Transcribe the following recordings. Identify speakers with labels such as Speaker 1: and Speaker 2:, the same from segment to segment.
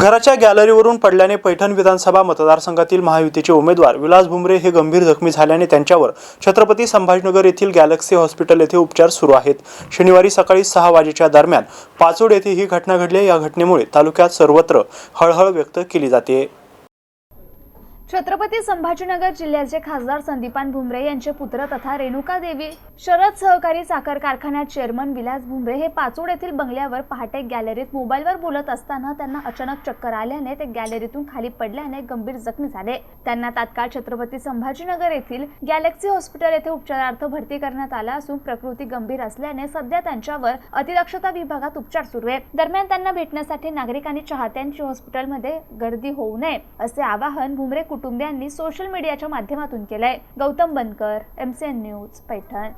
Speaker 1: घराच्या गॅलरीवरून पडल्याने पैठण विधानसभा मतदारसंघातील महायुतीचे उमेदवार विलास भुमरे हे गंभीर जखमी झाल्याने त्यांच्यावर छत्रपती संभाजीनगर येथील गॅलेक्सी हॉस्पिटल येथे उपचार सुरू आहेत. शनिवारी सकाळी सहा वाजेच्या दरम्यान पाचोड येथे ही घटना घडली या घटनेमुळे तालुक्यात सर्वत्र हळहळ व्यक्त केली जाते.
Speaker 2: छत्रपती संभाजीनगर जिल्ह्याचे खासदार संदीपान भुमरे यांचे पुत्र तथा रेणुका देवी शरद सहकारी साखर कारखान्यात चेअरमन विलास भुमरे हे पाचोड येथील बंगल्यावर पहाटे गॅलरीत मोबाईलवर बोलत असताना त्यांना अचानक चक्कर आल्याने ते गॅलरीतून खाली पडल्याने गंभीर जखमी झाले. त्यांना तात्काळ छत्रपती संभाजीनगर येथील गॅलेक्सी हॉस्पिटल येथे उपचारार्थ भरती करण्यात आला असून प्रकृती गंभीर असल्याने सध्या त्यांच्यावर अतिदक्षता विभागात उपचार सुरू आहे. दरम्यान त्यांना भेटण्यासाठी नागरिकांनी चाहत्यांची हॉस्पिटलमध्ये गर्दी होऊ नये असे आवाहन भुमरे कुटुंबियांनी सोशल मीडियाच्या माध्यमातून केलंय. Gautam Bankar M C N news Paithan.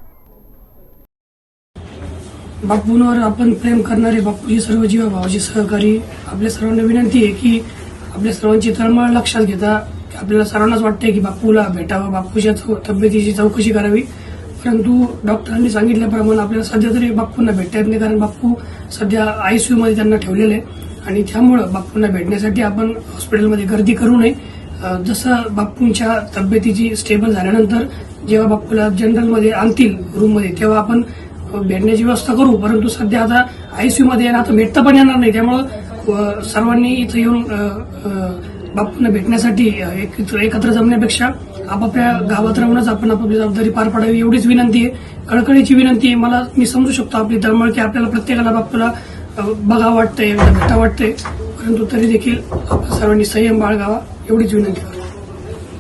Speaker 3: बापूंवर आपण प्रेम करणारे बापूजी सर्व जीवा भावाचे सहकारी. आपल्या सर्वांना विनंती आहे की आपल्या सर्वांची तळमळ लक्षात घेता. आपल्याला सर्वांनाच वाटतंय की बापूला भेटावं बापूच्या तब्येतीची चौकशी करावी. परंतु डॉक्टरांनी सांगितल्याप्रमाणे आपल्याला सध्या तरी बापूंना भेटता येत नाही कारण बापू सध्या आयसीयू मध्ये त्यांना ठेवलेले आहे. आणि त्यामुळं बापूंना भेटण्यासाठी आपण हॉस्पिटलमध्ये गर्दी करू नये. जसं बापूंच्या तब्येतीची स्टेबल झाल्यानंतर जेव्हा बापूला जनरलमध्ये आणतील रूममध्ये तेव्हा आपण भेटण्याची व्यवस्था करू. परंतु सध्या आता आयसीयू मध्ये आहे आता भेटता पण येणार नाही. त्यामुळं सर्वांनी इथं येऊन बाप्पूंना बापूंना भेटण्यासाठी एकत्र एकत्र जमण्यापेक्षा आपापल्या गावात राहूनच आपण आपापली जबाबदारी पार पाडावी एवढीच विनंती आहे. कळकळीची विनंती आहे. मला मी समजू शकतो आपली तळमळ की आपल्याला प्रत्येकाला बापूला बघा वाटतंय भेटा वाटतंय. परंतु तरी देखील आपण सर्वांनी संयम बाळगावा. एवढीच विनंती करतो